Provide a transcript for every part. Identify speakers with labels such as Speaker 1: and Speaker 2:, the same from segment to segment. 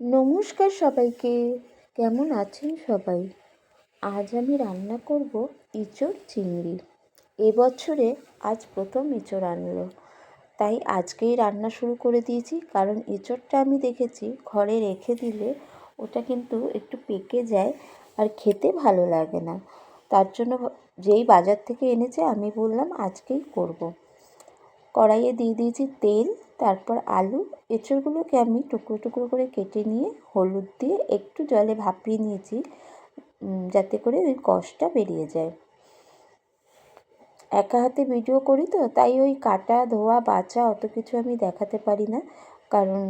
Speaker 1: নমস্কার সবাইকে। কেমন আছেন সবাই? আজ আমি রান্না করব ইঁচড় চিংড়ি। এবছরে আজ প্রথম ইঁচড় আনলো। তাই আজকেই রান্না শুরু করে দিয়েছি। কারণ এঁচড়টা আমি দেখেছি ঘরে রেখে দিলে ওটা কিন্তু একটু পেকে যায় আর খেতে ভালো লাগে না। তার জন্য যেই বাজার থেকে এনেছে আমি বললাম আজকেই করব। কড়াইয়ে দিয়ে দিয়েছি তেল তারপর আলু, এঁচড়গুলোকে আমি টুকরো টুকরো করে কেটে নিয়ে হলুদ দিয়ে একটু জলে ভাপিয়ে নিয়েছি যাতে করে ওই কষটা বেরিয়ে যায়। একা হাতে ভিডিও করি তো, তাই ওই কাটা, ধোয়া, বাছা অত কিছু আমি দেখাতে পারি না। কারণ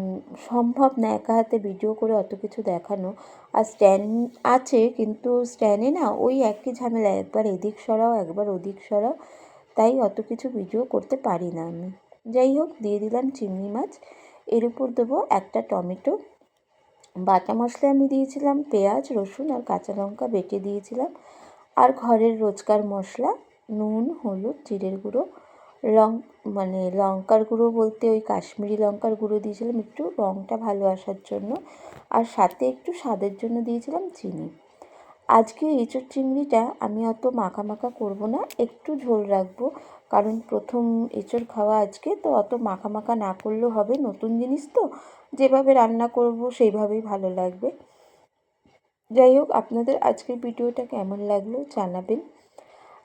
Speaker 1: সম্ভব না একা হাতে ভিডিও করে অত কিছু দেখানো। আর স্ট্যান্ড আছে, কিন্তু স্ট্যান্ডে না ওই একই ঝামেলা, একবার এদিক সরাও, একবার ওদিক সরাও, তাই অত কিছু ভিডিও করতে পারি না আমি। যাই হোক, দিয়ে দিলাম চিংড়ি মাছ। এর উপর দেবো একটা টমেটো। বাটা মশলা আমি দিয়েছিলাম, পেঁয়াজ, রসুন আর কাঁচা লঙ্কা বেটে দিয়েছিলাম। আর ঘরের রোজকার মশলা, নুন, হলুদ, জিরের গুঁড়ো, লং মানে লঙ্কার গুঁড়ো বলতে ওই কাশ্মীরি লঙ্কার গুঁড়ো দিয়েছিলাম, একটু রঙটা ভালো আসার জন্য। আর সাথে একটু স্বাদের জন্য দিয়েছিলাম চিনি। আজকে এঁচোড় চিংড়িটা আমি অত মাখা মাখা করব না, একটু ঝোল রাখব। কারণ প্রথম এঁচোড় খাওয়া আজকে, তো অত মাখা মাখা না করলেও হবে, নতুন জিনিস তো। যেভাবে রান্না করব সেইভাবেই ভালো লাগবে। যাই হোক, আপনাদের আজকের ভিডিওটা কেমন লাগল জানাবেন।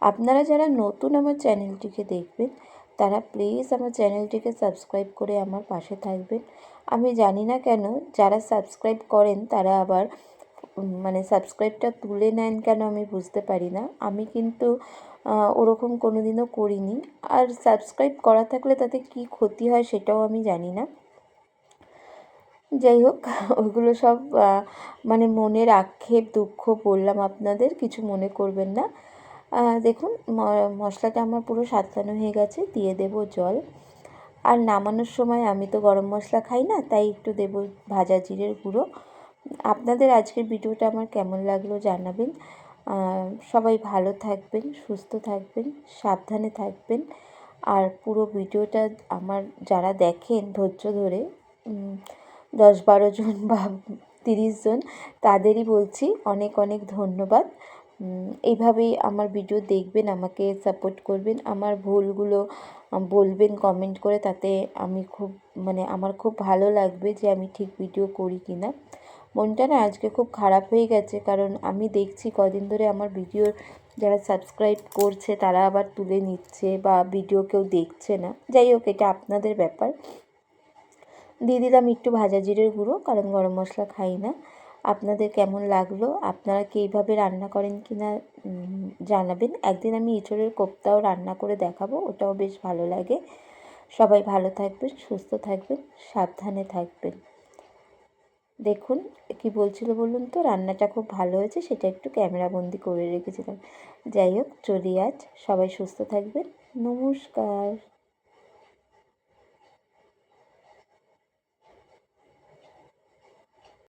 Speaker 1: আপনারা যারা নতুন আমার চ্যানেলটিকে দেখবেন, তারা প্লিজ আমার চ্যানেলটিকে সাবস্ক্রাইব করে আমার পাশে থাকবেন। আমি জানি না কেন, যারা সাবস্ক্রাইব করেন, তারা আবার মানে সাবস্ক্রাইবটা তুলে নেন কেন আমি বুঝতে পারি না। আমি কিন্তু ওরকম কোনো দিনও করিনি। আর সাবস্ক্রাইব করা থাকলে তাতে কি ক্ষতি হয় সেটাও আমি জানি না। যাই হোক, ওগুলো সব মানে মনের আক্ষেপ, দুঃখ বললাম আপনাদের, কিছু মনে করবেন না। দেখুন মশলাটা আমার পুরো সাতলানো হয়ে গেছে, দিয়ে দেব জল। আর নামানোর সময় আমি তো গরম মশলা খাই না, তাই একটু দেব ভাজা জিরের গুঁড়ো। আপনাদের আজকের ভিডিওটা আমার কেমন লাগল জানাবেন। সবাই ভালো থাকবেন, সুস্থ থাকবেন, সাবধানে থাকবেন। আর পুরো ভিডিওটা আমার যারা দেখেন ধৈর্য ধরে দশ বারো জন বা তিরিশ জন, তাদেরই বলছি অনেক অনেক ধন্যবাদ। এইভাবেই আমার ভিডিও দেখবেন, আমাকে সাপোর্ট করবেন। আমার ভুলগুলো বলবেন, কমেন্ট করে, তাতে আমি খুব মানে আমার খুব ভালো লাগবে যে আমি ঠিক ভিডিও করি কি না মনটা না আজকে খুব খারাপ হয়ে গেছে। কারণ আমি দেখছি কদিন ধরে আমার ভিডিও যারা সাবস্ক্রাইব করছে তারা আবার তুলে নিচ্ছে বা ভিডিও কেউ দেখছে না। যাই হোক, এটা আপনাদের ব্যাপার। দিয়ে দিলাম একটু ভাজা জিরের গুঁড়ো, কারণ গরম মশলা খাই না। আপনাদের কেমন লাগল? আপনারা কি এইভাবে রান্না করেন কি না জানাবেন। একদিন আমি এঁচড়ের কোপ্তাও রান্না করে দেখাবো, ওটাও বেশ ভালো লাগে। সবাই ভালো থাকবেন, সুস্থ থাকবেন, সাবধানে থাকবেন। দেখুন, কি বলছিল বলুন তো? রান্নাটা খুব ভালো হয়েছে, সেটা একটু ক্যামেরাবন্দি করে রেখেছিলাম। যাই হোক, চলি আজ। সবাই সুস্থ থাকবেন। নমস্কার।